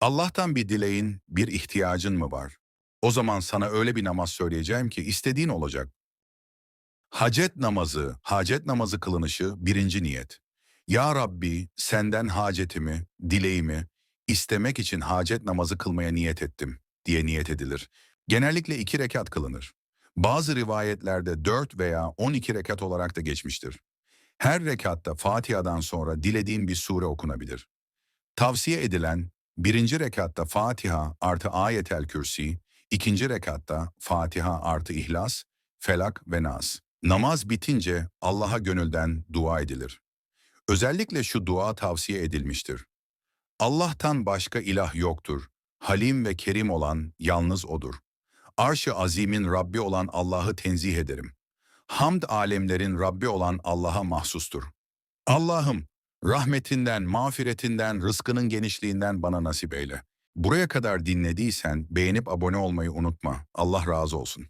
Allah'tan bir dileğin, bir ihtiyacın mı var? O zaman sana öyle bir namaz söyleyeceğim ki istediğin olacak. Hacet namazı, hacet namazı kılınışı birinci niyet. Ya Rabbi senden hacetimi, dileğimi istemek için hacet namazı kılmaya niyet ettim diye niyet edilir. Genellikle iki rekat kılınır. Bazı rivayetlerde dört veya on iki rekat olarak da geçmiştir. Her rekatta Fatiha'dan sonra dilediğin bir sure okunabilir. Tavsiye edilen birinci rekatta Fatiha artı ayetel kürsi, ikinci rekatta Fatiha artı ihlas, felak ve nas. Namaz bitince Allah'a gönülden dua edilir. Özellikle şu dua tavsiye edilmiştir. Allah'tan başka ilah yoktur. Halim ve kerim olan yalnız O'dur. Arş-ı azimin Rabbi olan Allah'ı tenzih ederim. Hamd alemlerin Rabbi olan Allah'a mahsustur. Allah'ım, rahmetinden, mağfiretinden, rızkının genişliğinden bana nasip eyle. Buraya kadar dinlediysen beğenip abone olmayı unutma. Allah razı olsun.